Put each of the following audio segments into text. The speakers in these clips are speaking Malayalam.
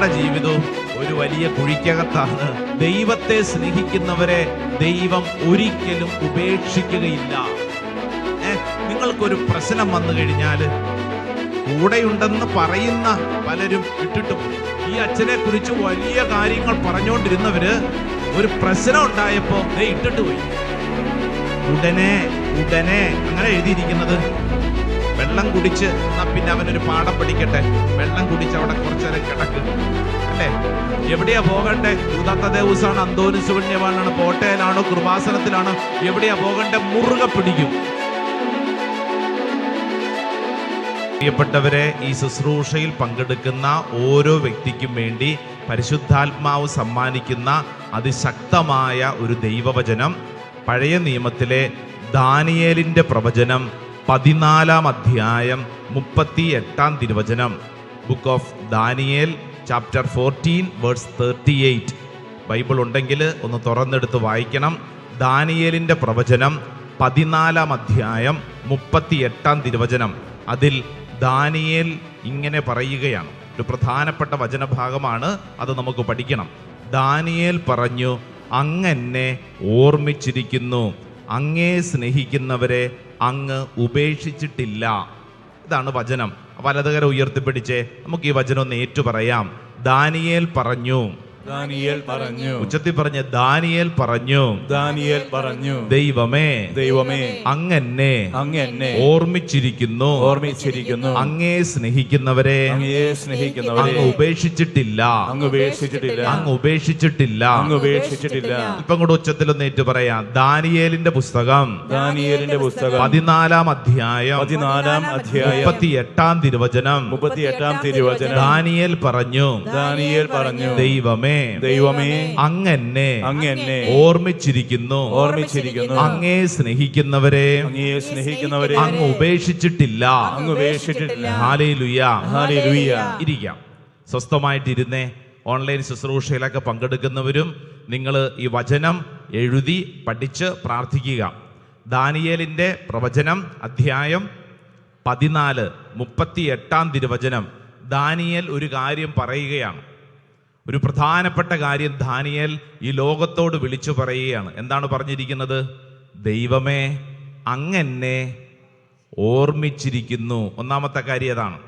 നിങ്ങളുടെ ജീവിതവും ഒരു വലിയ കുഴിക്കകത്താണ്. ദൈവത്തെ സ്നേഹിക്കുന്നവരെ ദൈവം ഒരിക്കലും ഉപേക്ഷിക്കുകയില്ല. നിങ്ങൾക്കൊരു പ്രശ്നം വന്നു കഴിഞ്ഞാൽ കൂടെയുണ്ടെന്ന് പറയുന്ന പലരും ഇട്ടിട്ട് പോകും ഈ അച്ഛനെ കുറിച്ച് വലിയ കാര്യങ്ങൾ പറഞ്ഞുകൊണ്ടിരുന്നവര് ഒരു പ്രശ്നം ഉണ്ടായപ്പോ ഇട്ടിട്ട് പോയി. ഉടനെ ഉടനെ അങ്ങനെ എഴുതിയിരിക്കുന്നത്. വെള്ളം കുടിച്ച് എന്നാ പിന്നെ അവനൊരു പാഠം പഠിക്കട്ടെ. വെള്ളം കുടിച്ച് അവിടെ കുറച്ചേരം കിടക്ക്. അല്ലേ? എവിടെയാ പോകണ്ടേ? ഉദാത്ത ദേവസാണ് അന്തോനി സുകന്യവാനാണ് കോട്ടയിലാണോ കൃപാസനത്തിലാണോ. എവിടെയാ പോകണ്ടേ? മുറുകെ പിടിക്കും. പ്രിയപ്പെട്ടവരെ ഈ ശുശ്രൂഷയിൽ പങ്കെടുക്കുന്ന ഓരോ വ്യക്തിക്കും വേണ്ടി പരിശുദ്ധാത്മാവ് സമ്മാനിക്കുന്ന അതിശക്തമായ ഒരു ദൈവവചനം പഴയ നിയമത്തിലെ ദാനിയേലിന്റെ പ്രവചനം പതിനാലാം അധ്യായം മുപ്പത്തി എട്ടാം തിരുവചനം. Book of Daniel chapter fourteen verse thirty eight Bible ഉണ്ടെങ്കിൽ ഒന്ന് തുറന്നെടുത്ത് വായിക്കണം. ദാനിയേലിന്റെ പ്രവചനം പതിനാലാം അധ്യായം മുപ്പത്തി എട്ടാം തിരുവചനം. അതിൽ ദാനിയേൽ ഇങ്ങനെ പറയുകയാണ്. ഒരു പ്രധാനപ്പെട്ട വചനഭാഗമാണ് അത് നമുക്ക് പഠിക്കണം. ദാനിയേൽ പറഞ്ഞു അങ്ങെന്നെ ഓർമ്മിച്ചിരിക്കുന്നു. അങ്ങേ സ്നേഹിക്കുന്നവരെ അങ്ങ് ഉപേക്ഷിച്ചിട്ടില്ല. ഇതാണ് വചനം. വലതുകര ഉയർത്തിപ്പിടിച്ച് നമുക്ക് ഈ വചനം ഒന്ന് ഏറ്റു പറയാം ദാനിയേൽ പറഞ്ഞു ദാനിയേൽ പറഞ്ഞു. ഉച്ചത്തിൽ പറഞ്ഞ ദാനിയേൽ പറഞ്ഞു. ദാനിയേൽ പറഞ്ഞു. ദൈവമേ. ദൈവമേ. അങ്ങെന്നെ. അങ്ങനെ എന്നെ ഓർമ്മിച്ചിരിക്കുന്നു. ഓർമ്മിച്ചിരിക്കുന്നു. അങ്ങേ സ്നേഹിക്കുന്നവരെ. അങ്ങേ സ്നേഹിക്കുന്നവരെ. അങ്ങ് ഉപേക്ഷിച്ചിട്ടില്ല. അങ്ങ് ഉപേക്ഷിച്ചിട്ടില്ല. അങ്ങ് ഉപേക്ഷിച്ചിട്ടില്ല. അങ്ങ് ഉപേക്ഷിച്ചിട്ടില്ല. ഇപ്പം കൂടെ ഉച്ചത്തിൽ ഒന്ന് ഏറ്റു പറയാം. ദാനിയേലിന്റെ പുസ്തകം. ദാനിയേലിന്റെ പുസ്തകം. പതിനാലാം അധ്യായം. പതിനാലാം അധ്യായം. മുപ്പത്തി എട്ടാം തിരുവചനം മുപ്പത്തി എട്ടാം തിരുവചനം. ദാനിയേൽ പറഞ്ഞു. ദാനിയേൽ പറഞ്ഞു. ദൈവമേ. ദൈവമേ. അങ്ങെന്നെ. അങ്ങ് എന്നെ ഓർമ്മിച്ചിരിക്കുന്നു. ഓർമ്മിച്ചിരിക്കുന്നു. അങ്ങേ സ്നേഹിക്കുന്നവരെ. അങ്ങേ സ്നേഹിക്കുന്നവരെ. അങ്ങ് ഉപേക്ഷിച്ചിട്ടില്ല. അങ്ങ് ഉപേക്ഷിച്ചിട്ടില്ല. ഹാലേലുയ. ഹാലേലൂയ. ഇരിക്കാം. സ്വസ്ഥമായിട്ടിരുന്നേ. ഓൺലൈൻ ശുശ്രൂഷയിലൊക്കെ പങ്കെടുക്കുന്നവരും നിങ്ങൾ ഈ വചനം എഴുതി പഠിച്ച് പ്രാർത്ഥിക്കുക. ദാനിയേലിന്റെ പ്രവചനം അധ്യായം പതിനാല് മുപ്പത്തി എട്ടാം തിരുവചനം ദാനിയേൽ ഒരു കാര്യം പറയുകയാണ്. ഒരു പ്രധാനപ്പെട്ട കാര്യം ദാനിയേൽ ഈ ലോകത്തോട് വിളിച്ചു പറയുകയാണ്. എന്താണ് പറഞ്ഞിരിക്കുന്നത്? ദൈവമേ അങ്ങെന്നെ ഓർമ്മിച്ചിരിക്കുന്നു. ഒന്നാമത്തെ കാര്യം അതാണ്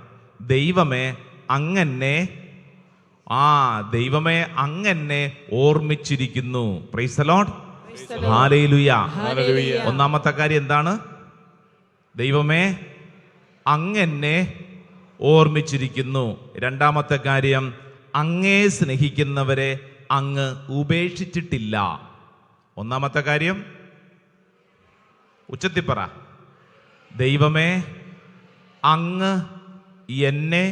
ദൈവമേ അങ്ങെന്നെ ആ ദൈവമേ അങ്ങെന്നെ ഓർമ്മിച്ചിരിക്കുന്നു. ഹല്ലേലൂയ ഒന്നാമത്തെ കാര്യം എന്താണ്? ദൈവമേ അങ്ങെന്നെ ഓർമ്മിച്ചിരിക്കുന്നു. രണ്ടാമത്തെ കാര്യം അങ്ങേ സ്നേഹിക്കുന്നവരെ അങ്ങ് ഉപേക്ഷിച്ചിട്ടില്ല. ഒന്നാമത്തെ കാര്യം ഉച്ചത്തിപ്പറ ദൈവമേ അങ്ങ് എന്നെ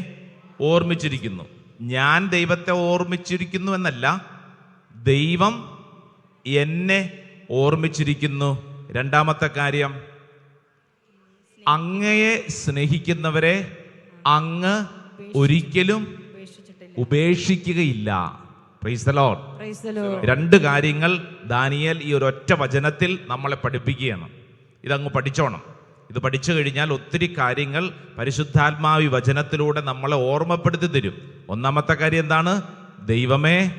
ഓർമ്മിച്ചിരിക്കുന്നു. ഞാൻ ദൈവത്തെ ഓർമ്മിച്ചിരിക്കുന്നു എന്നല്ല ദൈവം എന്നെ ഓർമ്മിച്ചിരിക്കുന്നു. രണ്ടാമത്തെ കാര്യം അങ്ങയെ സ്നേഹിക്കുന്നവരെ അങ്ങ് ഒരിക്കലും ഉപേക്ഷിക്കുകയില്ല. രണ്ട് കാര്യങ്ങൾ ദാനിയൽ ഈ ഒരു ഒറ്റ വചനത്തിൽ നമ്മളെ പഠിപ്പിക്കുകയാണ്. ഇതങ്ങ് പഠിച്ചോണം. ഇത് പഠിച്ചു കഴിഞ്ഞാൽ ഒത്തിരി കാര്യങ്ങൾ പരിശുദ്ധാത്മാവി വചനത്തിലൂടെ നമ്മളെ ഓർമ്മപ്പെടുത്തി തരും. ഒന്നാമത്തെ കാര്യം എന്താണ്? ദൈവമേ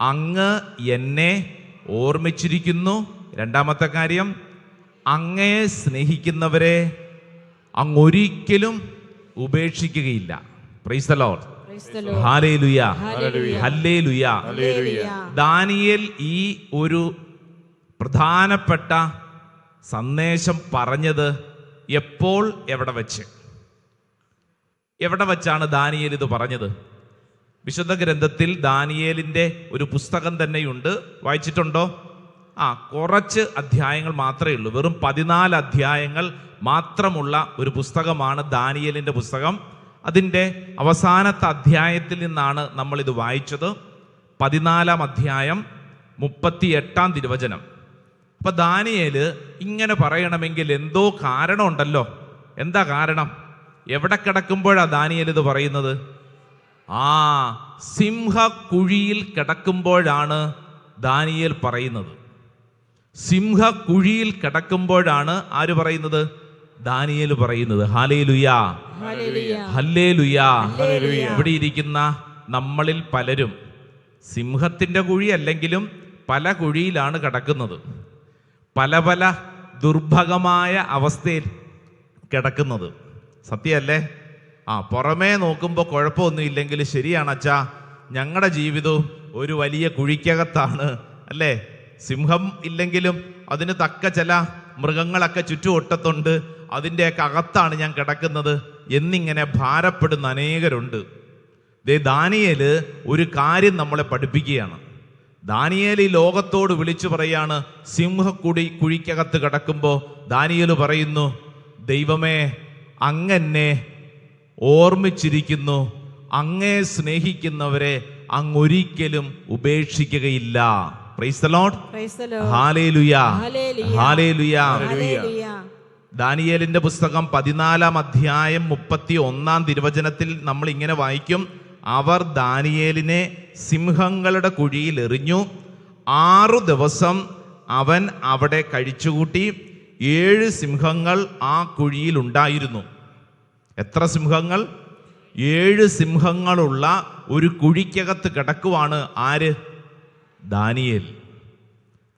അങ്ങ് എന്നെ ഓർമ്മിച്ചിരിക്കുന്നു. രണ്ടാമത്തെ കാര്യം അങ്ങയെ സ്നേഹിക്കുന്നവരെ അങ്ങൊരിക്കലും ഉപേക്ഷിക്കുകയില്ല. പ്രൈസ് ദ ലോർഡ് ദാനിയേൽ ഈ ഒരു പ്രധാനപ്പെട്ട സന്ദേശം പറഞ്ഞത് എപ്പോൾ എവിടെ വെച്ച്? എവിടെ വെച്ചാണ് ദാനിയേൽ ഇത് പറഞ്ഞത്? വിശുദ്ധ ഗ്രന്ഥത്തിൽ ദാനിയേലിന്റെ ഒരു പുസ്തകം തന്നെയുണ്ട്. വായിച്ചിട്ടുണ്ടോ? ആ കുറച്ച് അധ്യായങ്ങൾ മാത്രമേ ഉള്ളൂ. വെറും പതിനാല് അധ്യായങ്ങൾ മാത്രമുള്ള ഒരു പുസ്തകമാണ് ദാനിയേലിന്റെ പുസ്തകം. അതിന്റെ അവസാനത്തെ അധ്യായത്തിൽ നിന്നാണ് നമ്മളിത് വായിച്ചത്. പതിനാലാം അധ്യായം മുപ്പത്തി എട്ടാം തിരുവചനം. അപ്പം ദാനിയേൽ ഇങ്ങനെ പറയണമെങ്കിൽ എന്തോ കാരണമുണ്ടല്ലോ. എന്താ കാരണം? എവിടെ കിടക്കുമ്പോഴാണ് ദാനിയേൽ ഇത് പറയുന്നത്? ആ സിംഹക്കുഴിയിൽ കിടക്കുമ്പോഴാണ് ദാനിയേൽ പറയുന്നത്. സിംഹക്കുഴിയിൽ കിടക്കുമ്പോഴാണ് ആര് പറയുന്നത്? ദാനിയേൽ പറയുന്നത് ഹാലേ ലുയാ. ഹല്ലേ ലുയാ. ഇവിടെ ഇരിക്കുന്ന നമ്മളിൽ പലരും സിംഹത്തിന്റെ കുഴി അല്ലെങ്കിലും പല കുഴിയിലാണ് കിടക്കുന്നത്. പല പല ദുർഭഗമായ അവസ്ഥയിൽ കിടക്കുന്നത്. സത്യമല്ലേ ആ പുറമേ നോക്കുമ്പോൾ കുഴപ്പമൊന്നും ഇല്ലെങ്കിൽ ശരിയാണ് അച്ഛാ. ഞങ്ങളുടെ ജീവിതവും ഒരു വലിയ കുഴിക്കകത്താണ് അല്ലേ? സിംഹം ഇല്ലെങ്കിലും അതിന് തക്ക ചില മൃഗങ്ങളൊക്കെ ചുറ്റുവട്ടത്തുണ്ട്. അതിന്റെയൊക്കെ അകത്താണ് ഞാൻ കിടക്കുന്നത് എന്നിങ്ങനെ ഭാരപ്പെടുന്ന അനേകരുണ്ട്. ദേ ദാനിയേൽ ഒരു കാര്യം നമ്മളെ പഠിപ്പിക്കുകയാണ്. ദാനിയേൽ ഈ ലോകത്തോട് വിളിച്ചു പറയാണ് സിംഹക്കുടി കുഴിക്കകത്ത് കിടക്കുമ്പോൾ ദാനിയേൽ പറയുന്നു ദൈവമേ അങ്ങെന്നെ ഓർമ്മിച്ചിരിക്കുന്നു അങ്ങേ സ്നേഹിക്കുന്നവരെ അങ്ങൊരിക്കലും ഉപേക്ഷിക്കുകയില്ല. Praise the Lord hallelujah. Hallelujah ദാനിയേലിന്റെ പുസ്തകം പതിനാലാം അധ്യായം മുപ്പത്തി ഒന്നാം തിരുവചനത്തിൽ നമ്മൾ ഇങ്ങനെ വായിക്കും. അവർ ദാനിയേലിനെ സിംഹങ്ങളുടെ കുഴിയിൽ എറിഞ്ഞു. ആറു ദിവസം അവൻ അവിടെ കഴിച്ചുകൂട്ടി. ഏഴ് സിംഹങ്ങൾ ആ കുഴിയിൽ ഉണ്ടായിരുന്നു. എത്ര സിംഹങ്ങൾ? ഏഴ് സിംഹങ്ങളുള്ള ഒരു കുഴിക്കകത്ത് കിടക്കുവാണ് ആര്? ദാനിയേൽ.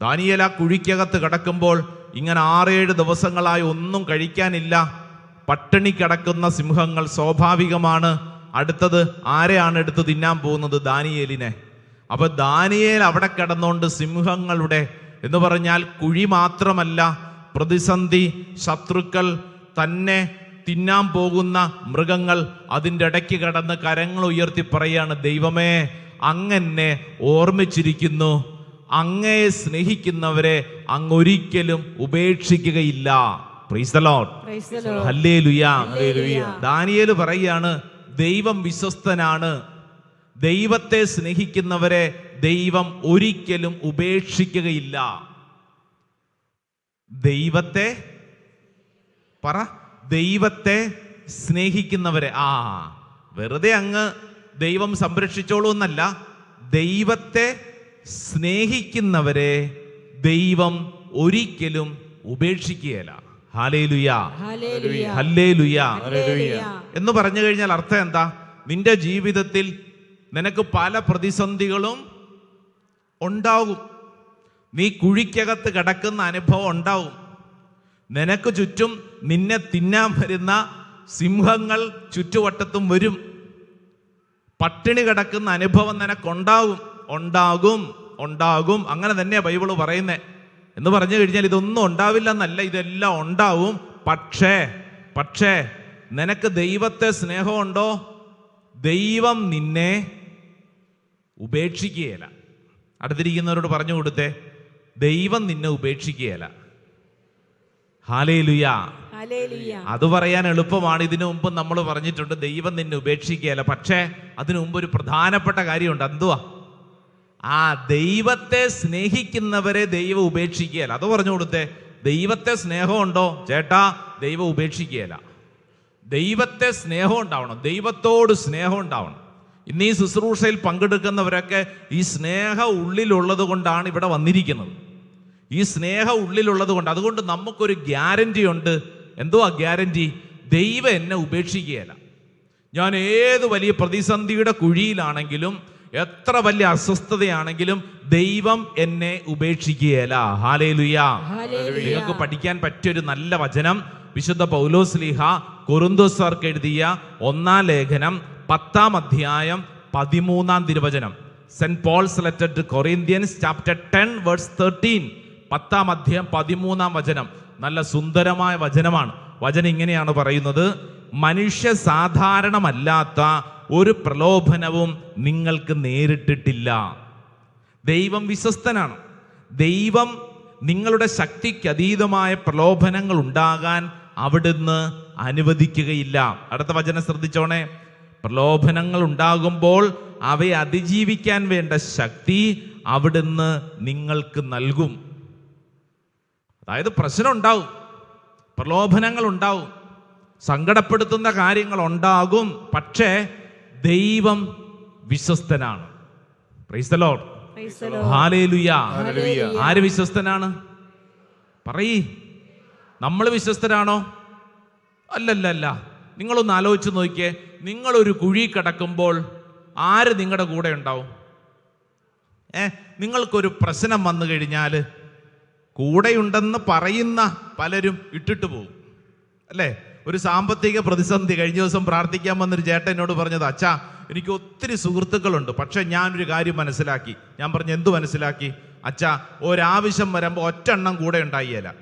ദാനിയേൽ ആ കുഴിക്കകത്ത് കിടക്കുമ്പോൾ ഇങ്ങനെ ആറേഴ് ദിവസങ്ങളായി ഒന്നും കഴിക്കാനില്ല. പട്ടിണി കിടക്കുന്ന സിംഹങ്ങൾ സ്വാഭാവികമാണ്. അടുത്തത് ആരെയാണ് എടുത്ത് തിന്നാൻ പോകുന്നത്? ദാനിയേലിനെ. അപ്പൊ ദാനിയേൽ അവിടെ കിടന്നുകൊണ്ട് സിംഹങ്ങളുടെ എന്ന് പറഞ്ഞാൽ കുഴി മാത്രമല്ല പ്രതിസന്ധി ശത്രുക്കൾ തന്നെ തിന്നാൻ പോകുന്ന മൃഗങ്ങൾ അതിന്റെ ഇടയ്ക്ക് കടന്ന് കരങ്ങൾ ഉയർത്തി പറയാണ് ദൈവമേ അങ്ങനെ ഓർമ്മിച്ചിരിക്കുന്നു. അങ്ങയെ സ്നേഹിക്കുന്നവരെ അങ്ങൊരിക്കലും ഉപേക്ഷിക്കുകയില്ല. ദാനിയേൽ പറയാണ് ദൈവം വിശ്വസ്തനാണ്. ദൈവത്തെ സ്നേഹിക്കുന്നവരെ ദൈവം ഒരിക്കലും ഉപേക്ഷിക്കുകയില്ല. ദൈവത്തെ പറ ദൈവത്തെ സ്നേഹിക്കുന്നവരെ. ആ വെറുതെ അങ്ങ് ദൈവം സംരക്ഷിച്ചോളൂ എന്നല്ല ദൈവത്തെ സ്നേഹിക്കുന്നവരെ ദൈവം ഒരിക്കലും ഉപേക്ഷിക്കുകയില്ല. എന്ന് പറഞ്ഞു കഴിഞ്ഞാൽ അർത്ഥം എന്താ? നിന്റെ ജീവിതത്തിൽ നിനക്ക് പല പ്രതിസന്ധികളും ഉണ്ടാവും നീ കുഴിക്കകത്ത് കിടക്കുന്ന അനുഭവം ഉണ്ടാവും നിനക്ക് ചുറ്റും നിന്നെ തിന്നാൻ വരുന്ന സിംഹങ്ങൾ ചുറ്റുവട്ടത്തും വരും. പട്ടിണി കിടക്കുന്ന അനുഭവം നിനക്കുണ്ടാകും. ഉണ്ടാകും ഉണ്ടാകും. അങ്ങനെ തന്നെയാ ബൈബിൾ പറയുന്നേ. എന്ന് പറഞ്ഞു കഴിഞ്ഞാൽ ഇതൊന്നും ഉണ്ടാവില്ല എന്നല്ല ഇതെല്ലാം ഉണ്ടാവും. പക്ഷേ പക്ഷേ നിനക്ക് ദൈവത്തെ സ്നേഹമുണ്ടോ? ദൈവം നിന്നെ ഉപേക്ഷിക്കുകയില്ല. അടുത്തിരിക്കുന്നവരോട് പറഞ്ഞു കൊടുത്തേ ദൈവം നിന്നെ ഉപേക്ഷിക്കുകയില്ല. ഹാലേലുയാ. അത് പറയാൻ എളുപ്പമാണ്. ഇതിനു മുമ്പ് നമ്മൾ പറഞ്ഞിട്ടുണ്ട് ദൈവം നിന്നെ ഉപേക്ഷിക്കുകയല്ല. പക്ഷേ അതിനു മുമ്പ് ഒരു പ്രധാനപ്പെട്ട കാര്യമുണ്ട്. എന്തുവാ? ആ ദൈവത്തെ സ്നേഹിക്കുന്നവരെ ദൈവം ഉപേക്ഷിക്കുകയല്ല. അത് പറഞ്ഞു കൊടുത്തേ ദൈവത്തെ സ്നേഹമുണ്ടോ? ചേട്ടാ ദൈവം ഉപേക്ഷിക്കുകയല്ല. ദൈവത്തെ സ്നേഹം ഉണ്ടാവണം ദൈവത്തോട് സ്നേഹം ഉണ്ടാവണം ഇന്ന് ഈ ശുശ്രൂഷയിൽ പങ്കെടുക്കുന്നവരൊക്കെ ഈ സ്നേഹ ഉള്ളിലുള്ളത് കൊണ്ടാണ് ഇവിടെ വന്നിരിക്കുന്നത്. ഈ സ്നേഹ ഉള്ളിലുള്ളത് കൊണ്ട് അതുകൊണ്ട് നമുക്കൊരു ഗ്യാരണ്ടി ഉണ്ട്. എന്തോ ആ ഗ്യാരണ്ടി ദൈവം എന്നെ ഉപേക്ഷിക്കുകയല്ല. ഞാൻ ഏത് വലിയ പ്രതിസന്ധിയുടെ കുഴിയിലാണെങ്കിലും എത്ര വലിയ അസ്വസ്ഥതയാണെങ്കിലും ദൈവം എന്നെ ഉപേക്ഷിക്കുകയല്ല. ഹാലേലുയ. നിങ്ങൾക്ക് പഠിക്കാൻ പറ്റിയൊരു നല്ല വചനം വിശുദ്ധ പൗലോസ്ലിഹ കൊറുന്തോസാർക്ക് എഴുതിയ ഒന്നാം ലേഖനം പത്താം അധ്യായം പതിമൂന്നാം തിരുവചനം. Saint Paul's letter to Corinthians chapter ten verse thirteen പത്താം അധ്യായം പതിമൂന്നാം വചനം. നല്ല സുന്ദരമായ വചനമാണ്. വചനം ഇങ്ങനെയാണ് പറയുന്നത് മനുഷ്യ സാധാരണമല്ലാത്ത ഒരു പ്രലോഭനവും നിങ്ങൾക്ക് നേരിട്ടിട്ടില്ല. ദൈവം വിശ്വസ്തനാണ്. ദൈവം നിങ്ങളുടെ ശക്തിക്ക് അതീതമായ പ്രലോഭനങ്ങൾ ഉണ്ടാകാൻ അവിടുന്ന് അനുവദിക്കുകയില്ല. അടുത്ത വചനം ശ്രദ്ധിച്ചോണേ. പ്രലോഭനങ്ങൾ ഉണ്ടാകുമ്പോൾ അവയെ അതിജീവിക്കാൻ വേണ്ട ശക്തി അവിടുന്ന് നിങ്ങൾക്ക് നൽകും. അതായത് പ്രശ്നം ഉണ്ടാവും. പ്രലോഭനങ്ങൾ ഉണ്ടാവും. സങ്കടപ്പെടുത്തുന്ന കാര്യങ്ങൾ ഉണ്ടാകും പക്ഷേ ദൈവം വിശ്വസ്തനാണ്. ആര് വിശ്വസ്തനാണ്? പറയ്. നമ്മൾ വിശ്വസ്തരാണോ? അല്ലല്ല അല്ല നിങ്ങളൊന്ന് ആലോചിച്ച് നോക്കിയേ. നിങ്ങളൊരു കുഴി കിടക്കുമ്പോൾ ആര് നിങ്ങളുടെ കൂടെ ഉണ്ടാവും? ഏ നിങ്ങൾക്കൊരു പ്രശ്നം വന്നു കഴിഞ്ഞാൽ കൂടെയുണ്ടെന്ന് പറയുന്ന പലരും ഇട്ടിട്ട് പോകും. അല്ലേ? ഒരു സാമ്പത്തിക പ്രതിസന്ധി കഴിഞ്ഞ ദിവസം പ്രാർത്ഥിക്കാൻ വന്നൊരു ചേട്ടൻ എന്നോട് പറഞ്ഞത് അച്ഛാ എനിക്ക് ഒത്തിരി സുഹൃത്തുക്കളുണ്ട് പക്ഷെ ഞാനൊരു കാര്യം മനസ്സിലാക്കി. ഞാൻ പറഞ്ഞു എന്തു മനസ്സിലാക്കി? അച്ഛാ ഒരാവശ്യം വരുമ്പോൾ ഒറ്റെണ്ണം കൂടെ ഉണ്ടായില്ല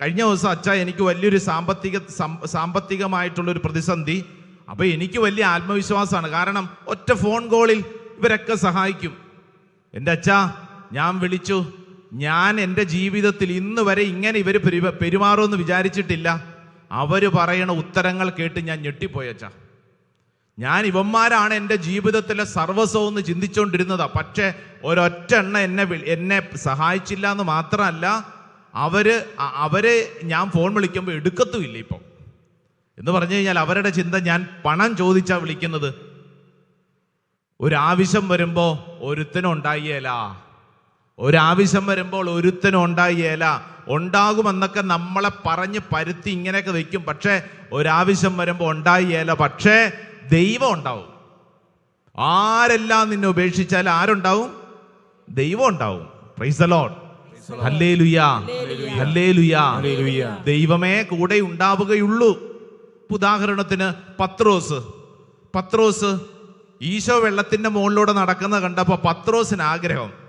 കഴിഞ്ഞ ദിവസം അച്ഛാ എനിക്ക് വലിയൊരു സാമ്പത്തിക സാമ്പത്തികമായിട്ടുള്ളൊരു പ്രതിസന്ധി അപ്പോൾ എനിക്ക് വലിയ ആത്മവിശ്വാസമാണ് കാരണം ഒറ്റ ഫോൺ കോളിൽ ഇവരൊക്കെ സഹായിക്കും. എന്റെ അച്ഛാ ഞാൻ വിളിച്ചു ഞാൻ എന്റെ ജീവിതത്തിൽ ഇന്ന് വരെ ഇങ്ങനെ ഇവർ പെരുമാറുമെന്ന് വിചാരിച്ചിട്ടില്ല. അവർ പറയണ ഉത്തരങ്ങൾ കേട്ട് ഞാൻ ഞെട്ടിപ്പോയച്ചാ ഞാൻ ഇവന്മാരാണ് എന്റെ ജീവിതത്തിലെ സർവസ്വം എന്ന് ചിന്തിച്ചുകൊണ്ടിരുന്നതാ പക്ഷേ ഒരൊറ്റ എണ്ണ എന്നെ എന്നെ സഹായിച്ചില്ല എന്ന് മാത്രമല്ല അവർ അവരെ ഞാൻ ഫോൺ വിളിക്കുമ്പോൾ എടുക്കത്തുമില്ല ഇപ്പം. എന്ന് പറഞ്ഞു കഴിഞ്ഞാൽ അവരുടെ ചിന്ത ഞാൻ പണം ചോദിച്ചാ വിളിക്കുന്നത്. ഒരാവശ്യം വരുമ്പോ ഒരുത്തനും ഉണ്ടായിയേല ഒരാവശ്യം വരുമ്പോൾ ഒരുത്തനും ഉണ്ടായില്ല ഉണ്ടാകുമെന്നൊക്കെ നമ്മളെ പറഞ്ഞ് പരുത്തി ഇങ്ങനെയൊക്കെ വയ്ക്കും പക്ഷേ ഒരാവശ്യം വരുമ്പോൾ ഉണ്ടായില്ല പക്ഷേ ദൈവം ഉണ്ടാവും. ആരെല്ലാം നിന്നെ ഉപേക്ഷിച്ചാൽ ആരുണ്ടാവും? ദൈവം ഉണ്ടാവും. പ്രൈസ്. ദൈവമേ കൂടെ ഉണ്ടാവുകയുള്ളൂ. ഉദാഹരണത്തിന് പത്രോസ്. പത്രോസ് ഈശോ വെള്ളത്തിന്റെ മുകളിലൂടെ നടക്കുന്ന കണ്ടപ്പോ പത്രോസിന് ആഗ്രഹം.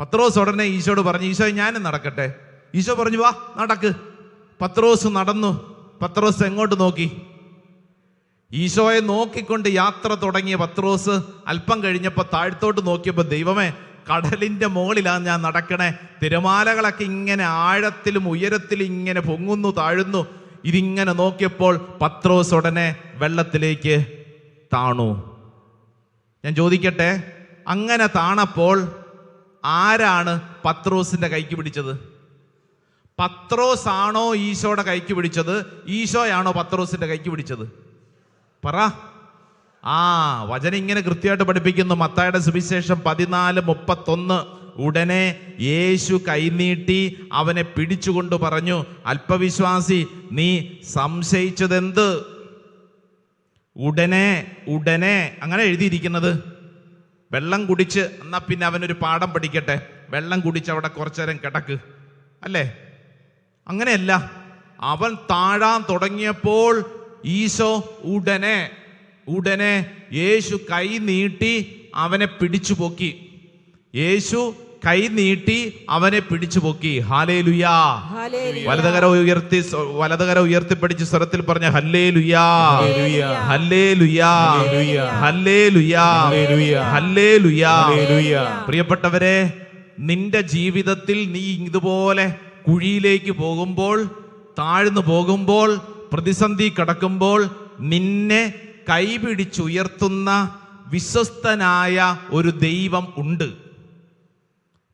പത്രോസ് ഉടനെ ഈശോട് പറഞ്ഞു ഈശോ ഞാനും നടക്കട്ടെ. ഈശോ പറഞ്ഞു വാ നടക്ക്. പത്രോസ് നടന്നു. പത്രോസ് എങ്ങോട്ട് നോക്കി? ഈശോയെ നോക്കിക്കൊണ്ട് യാത്ര തുടങ്ങിയ പത്രോസ് അല്പം കഴിഞ്ഞപ്പോൾ താഴ്ത്തോട്ട് നോക്കിയപ്പോൾ ദൈവമേ കടലിന്റെ മുകളിലാണ് ഞാൻ നടക്കണേ. തിരമാലകളൊക്കെ ഇങ്ങനെ ആഴത്തിലും ഉയരത്തിലും ഇങ്ങനെ പൊങ്ങുന്നു താഴുന്നു. ഇതിങ്ങനെ നോക്കിയപ്പോൾ പത്രോസ് ഉടനെ വെള്ളത്തിലേക്ക് താണു. ഞാൻ ചോദിക്കട്ടെ അങ്ങനെ താണപ്പോൾ ആരാണ് പത്രോസിന്റെ കൈക്ക് പിടിച്ചത്? പത്രോസ് ആണോ ഈശോയുടെ കൈക്ക് പിടിച്ചത്? ഈശോയാണോ പത്രോസിന്റെ കൈക്ക് പിടിച്ചത്? പറ. ആ വചനം ഇങ്ങനെ കൃത്യമായിട്ട് പഠിപ്പിക്കുന്നു. മത്തായുടെ സുവിശേഷം പതിനാല് മുപ്പത്തൊന്ന്. ഉടനെ യേശു കൈനീട്ടി അവനെ പിടിച്ചുകൊണ്ട് പറഞ്ഞു അല്പവിശ്വാസി നീ സംശയിച്ചതെന്ത്? ഉടനെ ഉടനെ അങ്ങനെ എഴുതിയിരിക്കുന്നത്. വെള്ളം കുടിച്ച് എന്നാൽ പിന്നെ അവനൊരു പാഠം പഠിക്കട്ടെ? വെള്ളം കുടിച്ച് അവിടെ കുറച്ചു നേരം കിടക്ക്. അല്ലേ? അങ്ങനെയല്ല. അവൻ താഴാൻ തുടങ്ങിയപ്പോൾ ഈശോ ഉടനെ ഉടനെ യേശു കൈ നീട്ടി അവനെ പിടിച്ചു പൊക്കി യേശു കൈ നീട്ടി അവനെ പിടിച്ചു പൊക്കി. ഹാലേ ലുയാ. വലതുകര ഉയർത്തി വലതുകര ഉയർത്തിപ്പിടിച്ച് സ്വരത്തിൽ പറഞ്ഞ ഹല്ലേ ലുയാ. ഹല്ലേ ലുയാ ഹല്ലേ ലുയാ ഹല്ലേ ലുയാ പ്രിയപ്പെട്ടവരെ നിന്റെ ജീവിതത്തിൽ നീ ഇതുപോലെ കുഴിയിലേക്ക് പോകുമ്പോൾ താഴ്ന്നു പോകുമ്പോൾ പ്രതിസന്ധി കടക്കുമ്പോൾ നിന്നെ കൈപിടിച്ചുയർത്തുന്ന വിശ്വസ്തനായ ഒരു ദൈവം ഉണ്ട്.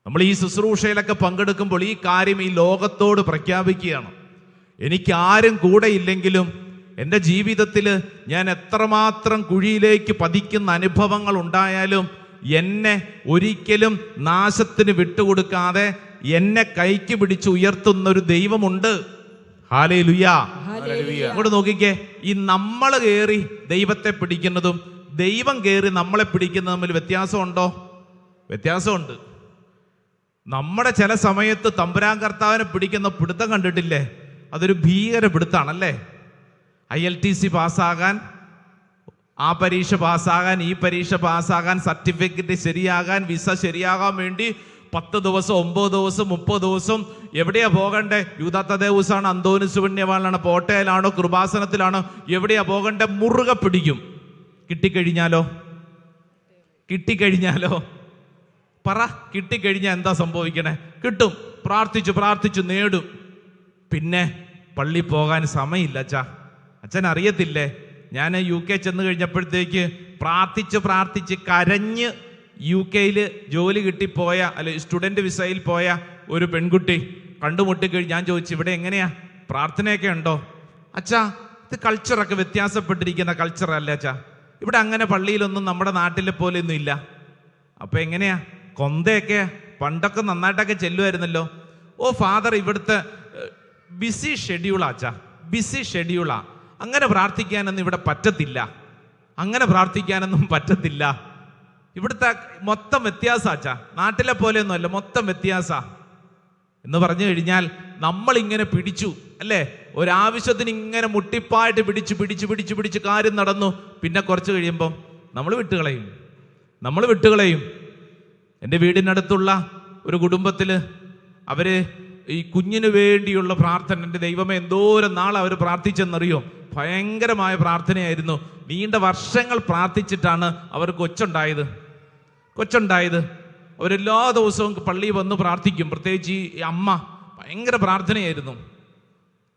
നമ്മൾ ഈ ശുശ്രൂഷയിലൊക്കെ പങ്കെടുക്കുമ്പോൾ ഈ കാര്യം ഈ ലോകത്തോട് പ്രഖ്യാപിക്കുകയാണ്. എനിക്ക് ആരും കൂടെ ഇല്ലെങ്കിലും എന്റെ ജീവിതത്തിൽ ഞാൻ എത്രമാത്രം കുഴിയിലേക്ക് പതിക്കുന്ന അനുഭവങ്ങൾ ഉണ്ടായാലും എന്നെ ഒരിക്കലും നാശത്തിന് വിട്ടുകൊടുക്കാതെ എന്നെ കൈക്ക് പിടിച്ച് ഉയർത്തുന്ന ഒരു ദൈവമുണ്ട്. ഹാലേ ലുയാ. അങ്ങോട്ട് നോക്കിക്കേ. ഈ നമ്മൾ കയറി ദൈവത്തെ പിടിക്കുന്നതും ദൈവം കയറി നമ്മളെ പിടിക്കുന്നതും തമ്മിൽ വ്യത്യാസമുണ്ടോ? വ്യത്യാസമുണ്ട്. നമ്മുടെ ചില സമയത്ത് തമ്പുരാൻ കർത്താവിനെ പിടിക്കുന്ന പിടുത്തം കണ്ടിട്ടില്ലേ? അതൊരു ഭീകര പിടുത്താണല്ലേ? ഐ എൽ ടി സി പാസ്സാകാൻ ആ പരീക്ഷ പാസ്സാകാൻ ഈ പരീക്ഷ പാസ്സാകാൻ സർട്ടിഫിക്കറ്റ് ശരിയാകാൻ വിസ ശരിയാകാൻ വേണ്ടി പത്ത് ദിവസം ഒമ്പത് ദിവസം മുപ്പത് ദിവസം എവിടെയാ പോകണ്ടേ? യൂതാത്ത ദേവസാണ് അന്തോനി സുവണ്യവാളാണ് പോട്ടയിലാണോ കൃപാസനത്തിലാണോ. എവിടെയാ പോകണ്ടേ? മുറുകെ പിടിക്കും. കിട്ടിക്കഴിഞ്ഞാലോ? കിട്ടിക്കഴിഞ്ഞാലോ? പറ കിട്ടിക്കഴിഞ്ഞാൽ എന്താ സംഭവിക്കണേ? കിട്ടും. പ്രാർത്ഥിച്ചു പ്രാർത്ഥിച്ചു നേടും. പിന്നെ പള്ളി പോകാൻ സമയമില്ല അച്ഛാ. അച്ഛൻ അറിയത്തില്ലേ? ഞാൻ യു കെ ചെന്ന് കഴിഞ്ഞപ്പോഴത്തേക്ക് പ്രാർത്ഥിച്ച് പ്രാർത്ഥിച്ച് കരഞ്ഞ് യു കെയിൽ ജോലി കിട്ടിപ്പോയ അല്ലെ സ്റ്റുഡന്റ് വിസയിൽ പോയ ഒരു പെൺകുട്ടി കണ്ടുമുട്ടിക്കഴിഞ്ഞ് ഞാൻ ചോദിച്ചു ഇവിടെ എങ്ങനെയാ? പ്രാർത്ഥനയൊക്കെ ഉണ്ടോ? അച്ഛാ ഇത് കൾച്ചറൊക്കെ വ്യത്യാസപ്പെട്ടിരിക്കുന്ന കൾച്ചറല്ലേ അച്ഛാ? ഇവിടെ അങ്ങനെ പള്ളിയിലൊന്നും നമ്മുടെ നാട്ടിലെ പോലെ ഒന്നും ഇല്ല. അപ്പം എങ്ങനെയാ? കൊന്തയൊക്കെ പണ്ടൊക്കെ നന്നായിട്ടൊക്കെ ചെല്ലുമായിരുന്നല്ലോ. ഓ ഫാദർ ഇവിടുത്തെ ബിസി ഷെഡ്യൂളാ അച്ഛാ ബിസി ഷെഡ്യൂളാ അങ്ങനെ പ്രാർത്ഥിക്കാനൊന്നും ഇവിടെ പറ്റത്തില്ല. അങ്ങനെ പ്രാർത്ഥിക്കാനൊന്നും പറ്റത്തില്ല. ഇവിടുത്തെ മൊത്തം വ്യത്യാസാച്ചാ. നാട്ടിലെ പോലെയൊന്നുമല്ല മൊത്തം വ്യത്യാസ. എന്ന് പറഞ്ഞു കഴിഞ്ഞാൽ നമ്മൾ ഇങ്ങനെ പിടിച്ചു അല്ലേ? ഒരാവശ്യത്തിന് ഇങ്ങനെ മുട്ടിപ്പായിട്ട് പിടിച്ച് പിടിച്ച് പിടിച്ച് പിടിച്ച് കാര്യം നടന്നു. പിന്നെ കുറച്ച് കഴിയുമ്പം നമ്മൾ വിട്ടുകളയും. നമ്മൾ വിട്ടുകളയും. എന്റെ വീടിനടുത്തുള്ള ഒരു കുടുംബത്തിൽ അവർ ഈ കുഞ്ഞിന് വേണ്ടിയുള്ള പ്രാർത്ഥന എന്റെ ദൈവമേ എന്തോരം നാൾ അവർ പ്രാർത്ഥിച്ചെന്നറിയോ? ഭയങ്കരമായ പ്രാർത്ഥനയായിരുന്നു. നീണ്ട വർഷങ്ങൾ പ്രാർത്ഥിച്ചിട്ടാണ് അവർ കൊച്ചുണ്ടായത്. കൊച്ചുണ്ടായത്. അവരെല്ലാ ദിവസവും പള്ളിയിൽ വന്ന് പ്രാർത്ഥിക്കും. പ്രത്യേകിച്ച് ഈ അമ്മ ഭയങ്കര പ്രാർത്ഥനയായിരുന്നു.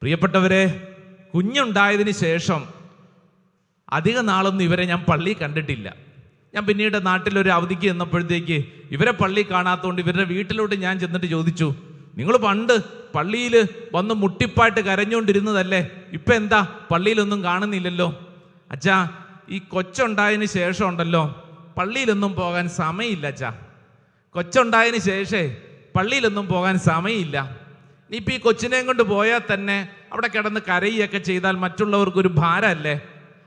പ്രിയപ്പെട്ടവരെ കുഞ്ഞുണ്ടായതിന് ശേഷം അധിക നാളൊന്നും ഇവരെ ഞാൻ പള്ളി കണ്ടിട്ടില്ല. ഞാൻ പിന്നീട് നാട്ടിലൊരു അവധിക്ക് ചെന്നപ്പോഴത്തേക്ക് ഇവരെ പള്ളി കാണാത്തതുകൊണ്ട് ഇവരുടെ വീട്ടിലോട്ട് ഞാൻ ചെന്നിട്ട് ചോദിച്ചു നിങ്ങൾ പണ്ട് പള്ളിയിൽ വന്ന് മുട്ടിപ്പായിട്ട് കരഞ്ഞുകൊണ്ടിരുന്നതല്ലേ ഇപ്പം എന്താ? പള്ളിയിലൊന്നും കാണുന്നില്ലല്ലോ. അച്ഛാ ഈ കൊച്ചുണ്ടായതിന് ശേഷം ഉണ്ടല്ലോ. പള്ളിയിലൊന്നും പോകാൻ സമയമില്ല അച്ഛാ. കൊച്ചുണ്ടായതിന് ശേഷേ പള്ളിയിലൊന്നും പോകാൻ സമയമില്ല. ഇനിയിപ്പോൾ ഈ കൊച്ചിനെയും കൊണ്ട് പോയാൽ തന്നെ അവിടെ കിടന്ന് കരയുകയൊക്കെ ചെയ്താൽ മറ്റുള്ളവർക്കൊരു ഭാരമല്ലേ?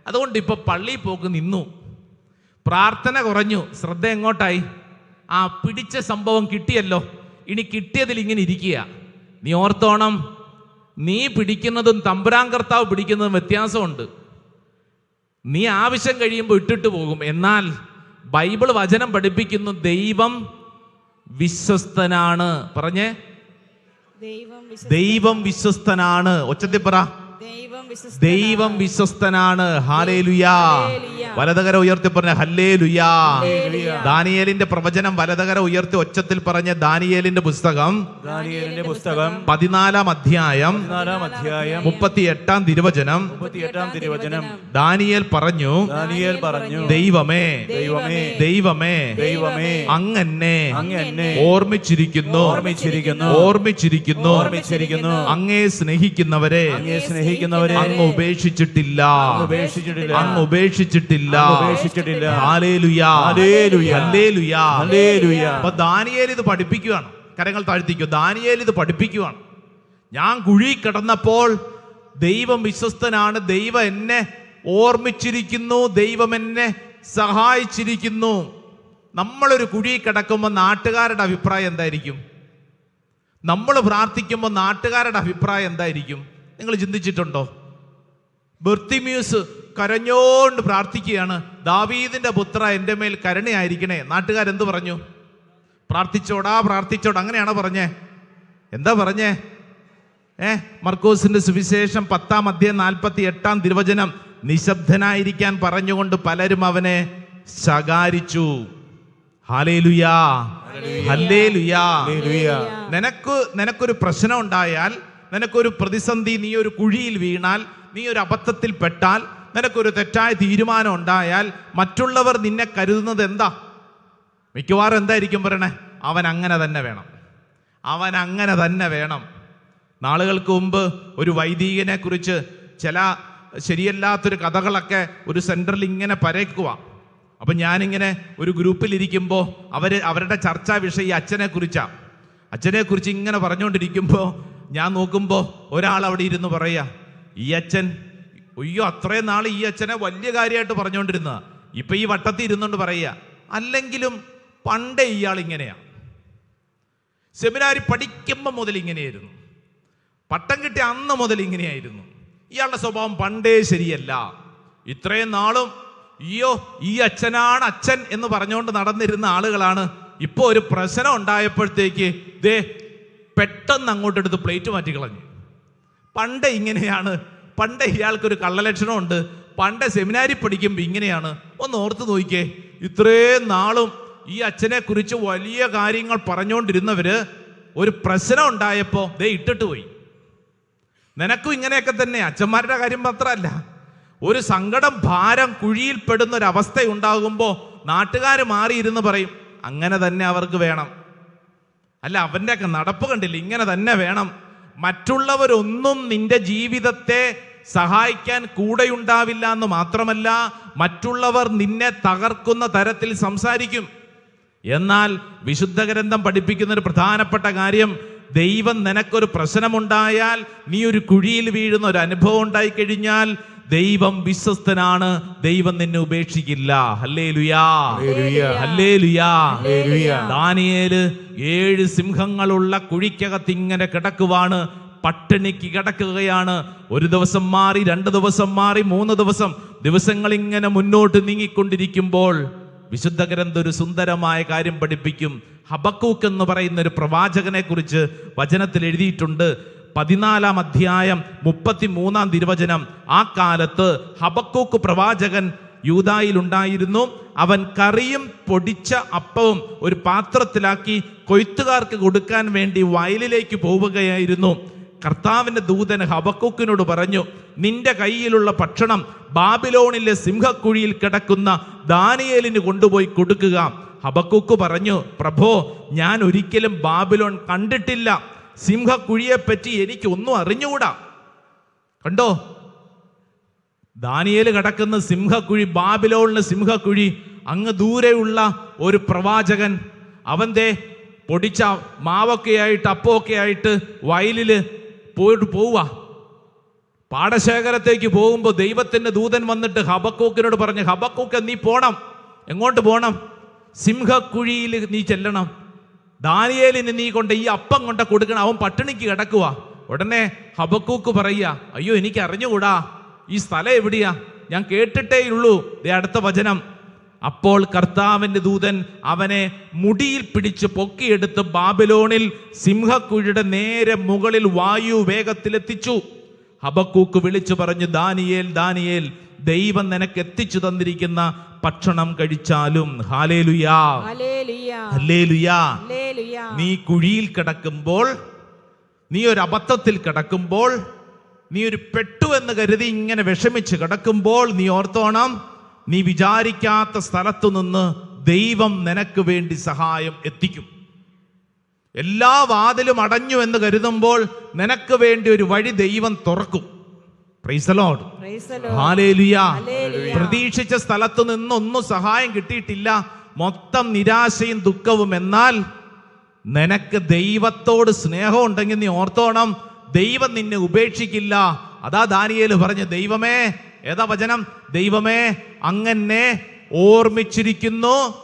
അതുകൊണ്ട് ഇപ്പോൾ പള്ളിയിൽ പോക്ക് നിന്നു. പ്രാർത്ഥന കുറഞ്ഞു. ശ്രദ്ധ എങ്ങോട്ടായി? ആ പിടിച്ച സംഭവം കിട്ടിയല്ലോ. ഇനി കിട്ടിയതിൽ ഇങ്ങനെ ഇരിക്കുക. നീ ഓർത്തോണം നീ പിടിക്കുന്നതും തമ്പുരാൻ കർത്താവ് പിടിക്കുന്നതും വ്യത്യാസമുണ്ട്. നീ ആവശ്യം കഴിയുമ്പോൾ ഇട്ടിട്ട് പോകും. എന്നാൽ ബൈബിൾ വചനം പഠിപ്പിക്കുന്നു ദൈവം വിശ്വസ്തനാണ്. പറഞ്ഞേ. ദൈവം വിശ്വസ്തനാണ്. ഒച്ചത്തിൽ പറ. ദൈവം വിശ്വസ്തനാണ്. ഹാലേലുയാ വലതകര ഉയർത്തി പറഞ്ഞ ഹല്ലേലുയാ. ദാനിയേലിന്റെ പ്രവചനം വലതകര ഉയർത്തി ഒച്ചത്തിൽ പറഞ്ഞ ദാനിയേലിന്റെ പുസ്തകം ദാനിയേലിന്റെ പുസ്തകം പതിനാലാം അധ്യായം അധ്യായം മുപ്പത്തി എട്ടാം തിരുവചനം മുപ്പത്തിയെട്ടാം തിരുവചനം ദാനിയേൽ പറഞ്ഞു ദാനിയേൽ പറഞ്ഞു ദൈവമേ ദൈവമേ ദൈവമേ ദൈവമേ അങ്ങനെ അങ്ങനെ ഓർമ്മിച്ചിരിക്കുന്നു ഓർമ്മിച്ചിരിക്കുന്നു ഓർമ്മിച്ചിരിക്കുന്നു ഓർമ്മിച്ചിരിക്കുന്നു അങ്ങേ സ്നേഹിക്കുന്നവരെ അങ്ങേ സ്നേഹിക്കുന്നവരെ അങ്ങ് ഉപേക്ഷിച്ചിട്ടില്ല. അങ്ങ് ഉപേക്ഷിച്ചിട്ടില്ല. അപ്പൊ ദാനിയേൽ ഇത് പഠിപ്പിക്കുകയാണ് കരങ്ങൾ താഴ്ത്തിക്കോ. ദാനിയേൽ ഇത് പഠിപ്പിക്കുകയാണ് ഞാൻ കുഴി കിടന്നപ്പോൾ ദൈവം വിശ്വസ്തനാണ്. ദൈവം എന്നെ ഓർമ്മിച്ചിരിക്കുന്നു. ദൈവം എന്നെ സഹായിച്ചിരിക്കുന്നു. നമ്മളൊരു കുഴി കിടക്കുമ്പോൾ നാട്ടുകാരുടെ അഭിപ്രായം എന്തായിരിക്കും? നമ്മൾ പ്രാർത്ഥിക്കുമ്പോൾ നാട്ടുകാരുടെ അഭിപ്രായം എന്തായിരിക്കും? നിങ്ങൾ ചിന്തിച്ചിട്ടുണ്ടോ? ബെർത്തിമ്യൂസ് കരഞ്ഞോണ്ട് പ്രാർത്ഥിക്കുകയാണ് ദാവീദിന്റെ പുത്ര എന്റെ മേൽ കരുണയായിരിക്കണേ. നാട്ടുകാരെന്ത് പറഞ്ഞു? പ്രാർത്ഥിച്ചോടാ പ്രാർത്ഥിച്ചോടാ. അങ്ങനെയാണോ പറഞ്ഞേ? എന്താ പറഞ്ഞേ? ഏ മർക്കോസിന്റെ സുവിശേഷം പത്താം അധ്യയം നാൽപ്പത്തി എട്ടാം തിരുവചനം നിശബ്ദനായിരിക്കാൻ പറഞ്ഞുകൊണ്ട് പലരും അവനെ ശകാരിച്ചു. Hallelujah hallelujah hallelujah. നിനക്ക് നിനക്കൊരു പ്രശ്നം ഉണ്ടായാൽ നിനക്കൊരു പ്രതിസന്ധി നീ ഒരു കുഴിയിൽ വീണാൽ നീ ഒരു അബദ്ധത്തിൽ പെട്ടാൽ നിനക്കൊരു തെറ്റായ തീരുമാനം ഉണ്ടായാൽ മറ്റുള്ളവർ നിന്നെ കരുതുന്നത് എന്താ? മിക്കവാറും എന്തായിരിക്കും പറയണേ? അവൻ അങ്ങനെ തന്നെ വേണം. അവൻ അങ്ങനെ തന്നെ വേണം. നാളുകൾക്ക് മുമ്പ് ഒരു വൈദികനെ കുറിച്ച് ചില ശരിയല്ലാത്തൊരു കഥകളൊക്കെ ഒരു സെന്ററിൽ ഇങ്ങനെ പരക്കുക അപ്പം ഞാനിങ്ങനെ ഒരു ഗ്രൂപ്പിലിരിക്കുമ്പോൾ അവർ അവരുടെ ചർച്ചാ വിഷയം ഈ അച്ഛനെ കുറിച്ചാണ് അച്ഛനെ കുറിച്ച് ഇങ്ങനെ പറഞ്ഞുകൊണ്ടിരിക്കുമ്പോൾ ഞാൻ നോക്കുമ്പോൾ ഒരാൾ അവിടെ ഇരുന്ന് പറയുക ഈ അച്ഛൻ അയ്യോ അത്രയും നാൾ ഈ അച്ഛനെ വലിയ കാര്യമായിട്ട് പറഞ്ഞുകൊണ്ടിരുന്ന ഇപ്പൊ ഈ വട്ടത്തിൽ ഇരുന്നുകൊണ്ട് പറയുക അല്ലെങ്കിലും പണ്ടേ ഇയാൾ ഇങ്ങനെയാണ് സെമിനാരി പഠിക്കുമ്പോൾ മുതൽ ഇങ്ങനെയായിരുന്നു. പട്ടം കിട്ടിയ അന്ന് മുതൽ ഇങ്ങനെയായിരുന്നു. ഇയാളുടെ സ്വഭാവം പണ്ടേ ശരിയല്ല. ഇത്രയും നാളും അയ്യോ ഈ അച്ഛനാണ് അച്ഛൻ എന്ന് പറഞ്ഞുകൊണ്ട് നടന്നിരുന്ന ആളുകളാണ്. ഇപ്പോൾ ഒരു പ്രശ്നം ഉണ്ടായപ്പോഴത്തേക്ക് ദേ പെട്ടെന്ന് അങ്ങോട്ടെടുത്ത് പ്ലേറ്റ് മാറ്റി കളഞ്ഞു പണ്ട് ഇങ്ങനെയാണ്. പണ്ട് ഇയാൾക്കൊരു കള്ളലക്ഷണമുണ്ട്. പണ്ട് സെമിനാരി പഠിക്കുമ്പോൾ ഇങ്ങനെയാണ്. ഒന്ന് ഓർത്ത് നോക്കിക്കേ. ഇത്രയും നാളും ഈ അച്ഛനെ കുറിച്ച് വലിയ കാര്യങ്ങൾ പറഞ്ഞുകൊണ്ടിരുന്നവര് ഒരു പ്രശ്നം ഉണ്ടായപ്പോൾ ദേ ഇട്ടിട്ട് പോയി. നിനക്കും ഇങ്ങനെയൊക്കെ തന്നെ. അച്ഛന്മാരുടെ കാര്യം മാത്രമല്ല. ഒരു സങ്കടം ഭാരം കുഴിയിൽപ്പെടുന്ന ഒരു അവസ്ഥ ഉണ്ടാകുമ്പോൾ നാട്ടുകാർ മാറിയിരുന്ന് പറയും അങ്ങനെ തന്നെ അവർക്ക് വേണം. അല്ല അവന്റെ ഒക്കെ നടപ്പ് കണ്ടില്ല? ഇങ്ങനെ തന്നെ വേണം. മറ്റുള്ളവരൊന്നും നിന്റെ ജീവിതത്തെ സഹായിക്കാൻ കൂടെയുണ്ടാവില്ല എന്ന് മാത്രമല്ല മറ്റുള്ളവർ നിന്നെ തകർക്കുന്ന തരത്തിൽ സംസാരിക്കും. എന്നാൽ വിശുദ്ധ ഗ്രന്ഥം പഠിപ്പിക്കുന്ന ഒരു പ്രധാനപ്പെട്ട കാര്യം ദൈവം നിനക്കൊരു പ്രശ്നമുണ്ടായാൽ നീ ഒരു കുഴിയിൽ വീഴുന്ന ഒരു അനുഭവം ഉണ്ടായി കഴിഞ്ഞാൽ ദൈവം വിശ്വസ്തനാണ്. ദൈവം നിന്നെ ഉപേക്ഷിക്കില്ല. ഹല്ലേ ലുയാ. ഹല്ലേ ലുയാ. ദാനിയേൽ ഏഴ് സിംഹങ്ങളുള്ള കുഴിക്കകത്ത് ഇങ്ങനെ കിടക്കുവാണ്. പട്ടിണിക്ക് കിടക്കുകയാണ്. ഒരു ദിവസം മാറി രണ്ട് ദിവസം മാറി മൂന്ന് ദിവസം ദിവസങ്ങൾ ഇങ്ങനെ മുന്നോട്ട് നീങ്ങിക്കൊണ്ടിരിക്കുമ്പോൾ വിശുദ്ധ ഗ്രന്ഥ ഒരു സുന്ദരമായ കാര്യം പഠിപ്പിക്കും. ഹബക്കൂക്ക് എന്ന് പറയുന്ന ഒരു പ്രവാചകനെ കുറിച്ച് വചനത്തിൽ എഴുതിയിട്ടുണ്ട്. പതിനാലാം അധ്യായം മുപ്പത്തി മൂന്നാം തിരുവചനം. ആ കാലത്ത് ഹബക്കൂക്ക് പ്രവാചകൻ യൂതായിൽ ഉണ്ടായിരുന്നു അവൻ കറിയും പൊടിച്ച അപ്പവും ഒരു പാത്രത്തിലാക്കി കൊയ്ത്തുകാർക്ക് കൊടുക്കാൻ വേണ്ടി വയലിലേക്ക് പോവുകയായിരുന്നു. കർത്താവിന്റെ ദൂതൻ ഹബക്കൂക്കിനോട് പറഞ്ഞു നിന്റെ കയ്യിലുള്ള ഭക്ഷണം ബാബിലോണിലെ സിംഹക്കുഴിയിൽ കിടക്കുന്ന ദാനിയേലിന് കൊണ്ടുപോയി കൊടുക്കുക. ഹബക്കൂക്ക് പറഞ്ഞു പ്രഭോ ഞാൻ ഒരിക്കലും ബാബിലോൺ കണ്ടിട്ടില്ല. സിംഹക്കുഴിയെപ്പറ്റി എനിക്ക് ഒന്നും അറിഞ്ഞുകൂടാ. കണ്ടോ? ദാനിയേൽ കിടക്കുന്ന സിംഹക്കുഴി ബാബിലോണിലെ സിംഹക്കുഴി അങ്ങ് ദൂരെയുള്ള ഒരു പ്രവാചകൻ. അവന്റെ പൊടിച്ച മാവൊക്കെ ആയിട്ട് അപ്പമൊക്കെ ആയിട്ട് വയലിൽ പോയിട്ട് പോവുക പാടശേഖരത്തേക്ക് പോകുമ്പോൾ ദൈവത്തിന്റെ ദൂതൻ വന്നിട്ട് ഹബക്കൂക്കിനോട് പറഞ്ഞു ഹബക്കൂക്ക് നീ പോണം. എങ്ങോട്ട് പോണം? സിംഹക്കുഴിയിൽ നീ ചെല്ലണം. ദാനിയേലിന് നീ കൊണ്ട് ഈ അപ്പം കൊണ്ട് കൊടുക്കണം. അവൻ പട്ടിണിക്ക് കിടക്കുക ഉടനെ ഹബക്കൂക്ക് പറയുക അയ്യോ എനിക്ക് അറിഞ്ഞുകൂടാ. ഈ സ്ഥലം എവിടെയാ? ഞാൻ കേട്ടിട്ടേ ഉള്ളൂ ദേ അടുത്ത വചനം. അപ്പോൾ കർത്താവിന്റെ ദൂതൻ അവനെ മുടിയിൽ പിടിച്ച് പൊക്കിയെടുത്ത് ബാബിലോണിൽ സിംഹക്കുഴിയുടെ നേരെ മുകളിൽ വായു വേഗത്തിലെത്തിച്ചു. ഹബക്കൂക്ക് വിളിച്ചു പറഞ്ഞു ദാനിയേൽ ദാനിയേൽ ദൈവം നിനക്ക് എത്തിച്ചു തന്നിരിക്കുന്ന ഭക്ഷണം കഴിച്ചാലും. നീ കുഴിയിൽ കിടക്കുമ്പോൾ നീ ഒരു അബദ്ധത്തിൽ കിടക്കുമ്പോൾ നീ ഒരു പെട്ടു എന്ന് കരുതി ഇങ്ങനെ വിഷമിച്ച് കിടക്കുമ്പോൾ നീ ഓർത്തോണം നീ വിചാരിക്കാത്ത സ്ഥലത്തു നിന്ന് ദൈവം നിനക്ക് വേണ്ടി സഹായം എത്തിക്കും. എല്ലാ വാതിലും അടഞ്ഞു എന്ന് കരുതുമ്പോൾ നിനക്ക് വേണ്ടി ഒരു വഴി ദൈവം തുറക്കും. പ്രതീക്ഷിച്ച സ്ഥലത്തു നിന്നൊന്നും സഹായം കിട്ടിയിട്ടില്ല. മൊത്തം നിരാശയും ദുഃഖവും. എന്നാൽ നിനക്ക് ദൈവത്തോട് സ്നേഹം ഉണ്ടെങ്കിൽ നീ ഓർത്തോണം. ദൈവം നിന്നെ ഉപേക്ഷിക്കില്ല. അതാ ദാനിയേൽ പറഞ്ഞു ദൈവമേ ഏതാ വചനം? ദൈവമേ അങ്ങനെ ഓർമ്മിച്ചിരിക്കുന്നു.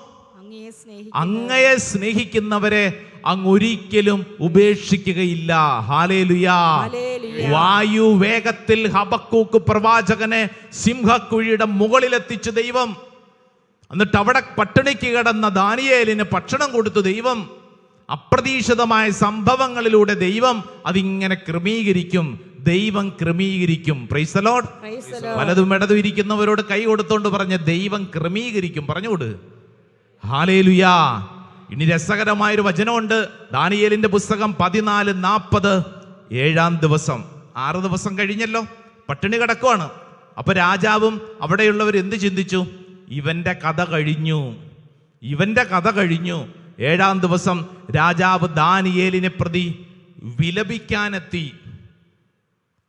അങ്ങയെ സ്നേഹിക്കുന്നവരെ അങ്ങ് ഒരിക്കലും ഉപേക്ഷിക്കുകയില്ല. ഹാലേലുയാ. വായു വേഗത്തിൽ ഹബക്കൂക്ക് പ്രവാചകനെ സിംഹക്കുഴിയുടെ മുകളിലെത്തിച്ചു ദൈവം. എന്നിട്ട് അവിടെ പട്ടിണിക്ക് കിടന്ന ദാനിയേലിന് ഭക്ഷണം കൊടുത്തു ദൈവം. അപ്രതീക്ഷിതമായ സംഭവങ്ങളിലൂടെ ദൈവം അതിങ്ങനെ ക്രമീകരിക്കും. ദൈവം ക്രമീകരിക്കും. പ്രൈസലോഡ് പലതും ഇടതും ഇരിക്കുന്നവരോട് കൈ കൊടുത്തോണ്ട് പറഞ്ഞ ദൈവം ക്രമീകരിക്കും. പറഞ്ഞുകൊട്. ഹാലേലുയാ. ഇനി രസകരമായൊരു വചനമുണ്ട്. ദാനിയേലിന്റെ പുസ്തകം പതിനാല് നാൽപ്പത് ഏഴാം ദിവസം. ആറ് ദിവസം കഴിഞ്ഞല്ലോ. പട്ടിണി കിടക്കുവാണ്. അപ്പൊ രാജാവും അവിടെയുള്ളവർ എന്ത് ചിന്തിച്ചു? ഇവന്റെ കഥ കഴിഞ്ഞു. ഇവന്റെ കഥ കഴിഞ്ഞു. ഏഴാം ദിവസം രാജാവ് ദാനിയേലിനെ പ്രതി വിലപിക്കാനെത്തി.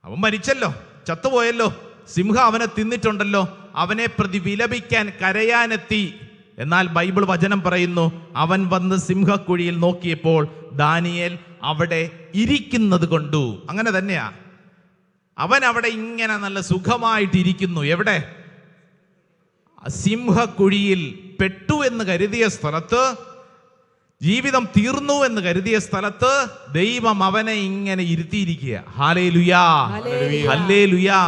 അവൻ മരിച്ചല്ലോ. ചത്തുപോയല്ലോ. സിംഹ അവനെ തിന്നിട്ടുണ്ടല്ലോ. അവനെ പ്രതി വിലപിക്കാൻ കരയാനെത്തി. എന്നാൽ ബൈബിൾ വചനം പറയുന്നു അവൻ വന്ന് സിംഹക്കുഴിയിൽ നോക്കിയപ്പോൾ ദാനിയേൽ അവിടെ ഇരിക്കുന്നത് കൊണ്ടു. അങ്ങനെ തന്നെയാ. അവൻ അവിടെ ഇങ്ങനെ നല്ല സുഖമായിട്ടിരിക്കുന്നു എവിടെ? സിംഹക്കുഴിയിൽ പെട്ടു എന്ന് കരുതിയ സ്ഥലത്ത് ജീവിതം തീർന്നു എന്ന് കരുതിയ സ്ഥലത്ത് ദൈവം അവനെ ഇങ്ങനെ ഇരുത്തിയിരിക്കുക ഹാലേ ലുയാ. ഹല്ലേ ലുയാ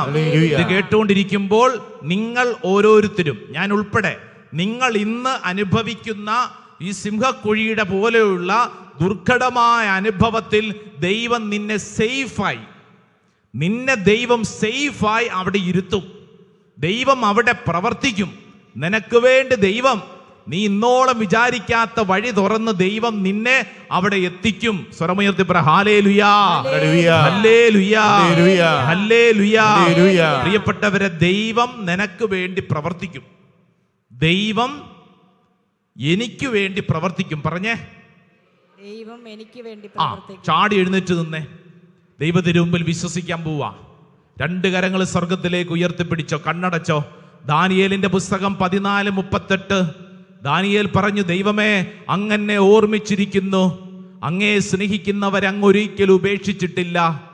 ഇത് കേട്ടുകൊണ്ടിരിക്കുമ്പോൾ നിങ്ങൾ ഓരോരുത്തരും ഞാൻ ഉൾപ്പെടെ നിങ്ങൾ ഇന്ന് അനുഭവിക്കുന്ന ഈ സിംഹക്കുഴിയുടെ പോലെയുള്ള ദുർഘടമായ അനുഭവത്തിൽ ദൈവം നിന്നെ സേഫായി. നിന്നെ ദൈവം സേഫായി അവിടെ ഇരുത്തും. ദൈവം അവിടെ പ്രവർത്തിക്കും. നിനക്ക് വേണ്ടി ദൈവം നീ ഇന്നോളം വിചാരിക്കാത്ത വഴി തുറന്ന് ദൈവം നിന്നെ അവിടെ എത്തിക്കും. സ്വരമുയർത്തി. പ്രിയപ്പെട്ടവരെ ദൈവം നിനക്ക് വേണ്ടി പ്രവർത്തിക്കും. ദൈവം എനിക്ക് വേണ്ടി പ്രവർത്തിക്കും. പറഞ്ഞേ. ദൈവം എനിക്ക് വേണ്ടി ആ ചാടി എഴുന്നേറ്റ് നിന്നേ. ദൈവത്തിന് മുമ്പിൽ വിശ്വസിക്കാൻ പോവാ. രണ്ട് കരങ്ങൾ സ്വർഗത്തിലേക്ക് ഉയർത്തിപ്പിടിച്ചോ കണ്ണടച്ചോ. ദാനിയേലിന്റെ പുസ്തകം പതിനാല് മുപ്പത്തെട്ട്. ദാനിയേൽ പറഞ്ഞു ദൈവമേ അങ്ങനെ ഓർമ്മിച്ചിരിക്കുന്നു. അങ്ങേ സ്നേഹിക്കുന്നവരങ്ങൊരിക്കലും ഉപേക്ഷിച്ചിട്ടില്ല.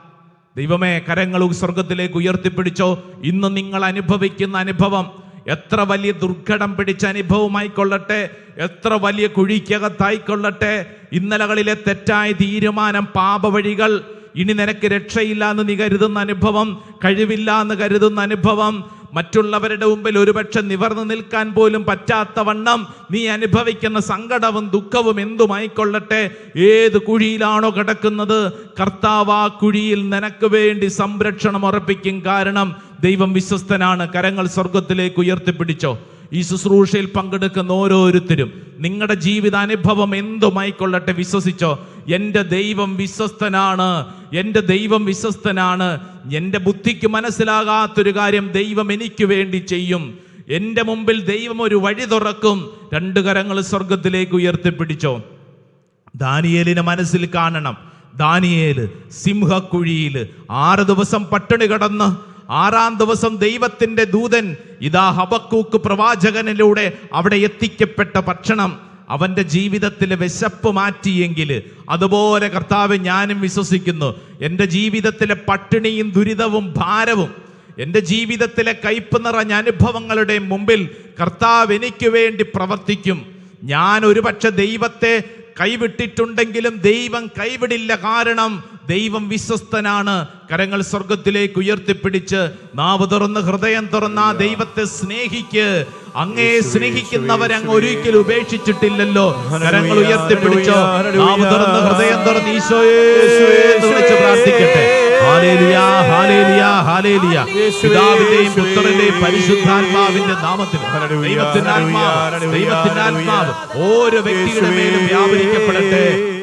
ദൈവമേ കരങ്ങൾ സ്വർഗത്തിലേക്ക് ഉയർത്തിപ്പിടിച്ചോ. ഇന്ന് നിങ്ങൾ അനുഭവിക്കുന്ന അനുഭവം എത്ര വലിയ ദുർഘടം പിടിച്ച അനുഭവമായി കൊള്ളട്ടെ എത്ര വലിയ കുഴിക്കകത്തായിക്കൊള്ളട്ടെ ഇന്നലകളിലെ തെറ്റായ തീരുമാനം പാപവഴികൾ ഇനി നിനക്ക് രക്ഷയില്ല എന്ന് നീ കരുതുന്ന അനുഭവം കഴിവില്ല എന്ന് കരുതുന്ന അനുഭവം മറ്റുള്ളവരുടെ മുമ്പിൽ ഒരുപക്ഷെ നിവർന്നു നിൽക്കാൻ പോലും പറ്റാത്ത വണ്ണം നീ അനുഭവിക്കുന്ന സങ്കടവും ദുഃഖവും എന്തുമായിക്കൊള്ളട്ടെ ഏത് കുഴിയിലാണോ കിടക്കുന്നത് കർത്താവ് ആ കുഴിയിൽ നിനക്ക് വേണ്ടി സംരക്ഷണം ഉറപ്പിക്കും കാരണം ദൈവം വിശ്വസ്തനാണ്. കരങ്ങൾ സ്വർഗത്തിലേക്ക് ഉയർത്തിപ്പിടിച്ചോ. ഈ ശുശ്രൂഷയിൽ പങ്കെടുക്കുന്ന ഓരോരുത്തരും നിങ്ങളുടെ ജീവിതാനുഭവം എന്തുമായിക്കൊള്ളട്ടെ വിശ്വസിച്ചോ. എന്റെ ദൈവം വിശ്വസ്തനാണ്. എന്റെ ദൈവം വിശ്വസ്തനാണ്. എന്റെ ബുദ്ധിക്ക് മനസ്സിലാകാത്തൊരു കാര്യം ദൈവം എനിക്ക് വേണ്ടി ചെയ്യും. എന്റെ മുമ്പിൽ ദൈവം ഒരു വഴി തുറക്കും. രണ്ട് കരങ്ങൾ സ്വർഗത്തിലേക്ക് ഉയർത്തിപ്പിടിച്ചോ. ദാനിയേലിനെ മനസ്സിൽ കാണണം. ദാനിയേൽ സിംഹക്കുഴിയിൽ ആറ് ദിവസം പട്ടിണി കടന്ന് ആറാം ദിവസം ദൈവത്തിന്റെ ദൂതൻ ഇതാ ഹബക്കൂക്ക് പ്രവാചകനിലൂടെ അവിടെ എത്തിക്കപ്പെട്ട ഭക്ഷണം അവന്റെ ജീവിതത്തിൽ വിശപ്പ് മാറ്റിയെങ്കിൽ അതുപോലെ കർത്താവ് ഞാനും വിശ്വസിക്കുന്നു. എന്റെ ജീവിതത്തിലെ പട്ടിണിയും ദുരിതവും ഭാരവും എന്റെ ജീവിതത്തിലെ കയ്പ് നിറഞ്ഞ അനുഭവങ്ങളുടെ മുമ്പിൽ കർത്താവ് എനിക്ക് വേണ്ടി പ്രവർത്തിക്കും. ഞാൻ ഒരുപക്ഷെ ദൈവത്തെ കൈവിട്ടിട്ടുണ്ടെങ്കിലും ദൈവം കൈവിടില്ല കാരണം ദൈവം വിശ്വസ്തനാണ്. കരങ്ങൾ സ്വർഗത്തിലേക്ക് ഉയർത്തിപ്പിടിച്ച് നാവ് തുറന്ന് ഹൃദയം തുറന്ന ആ ദൈവത്തെ സ്നേഹിക്ക്. അങ്ങേ സ്നേഹിക്കുന്നവരങ്ങ് ഒരിക്കലും ഉപേക്ഷിച്ചിട്ടില്ലല്ലോ. കരങ്ങൾ ഉയർത്തിപ്പിടിച്ചോ. നാവ് തുറന്ന് ഹൃദയം തുറന്ന് ഈശോയെ വിളിച്ച് പ്രാർത്ഥിക്കട്ടെ. പിതാവിന്റെയും പുത്രന്റെയും പരിശുദ്ധാത്മാവിന്റെ നാമത്തിൽ. ദൈവത്തിന്റെ ആത്മാവ് ദൈവത്തിന്റെ ആത്മാവ് ഓരോ വ്യക്തിയുടെ മേലും വ്യാപരിക്കപ്പെടട്ടെ.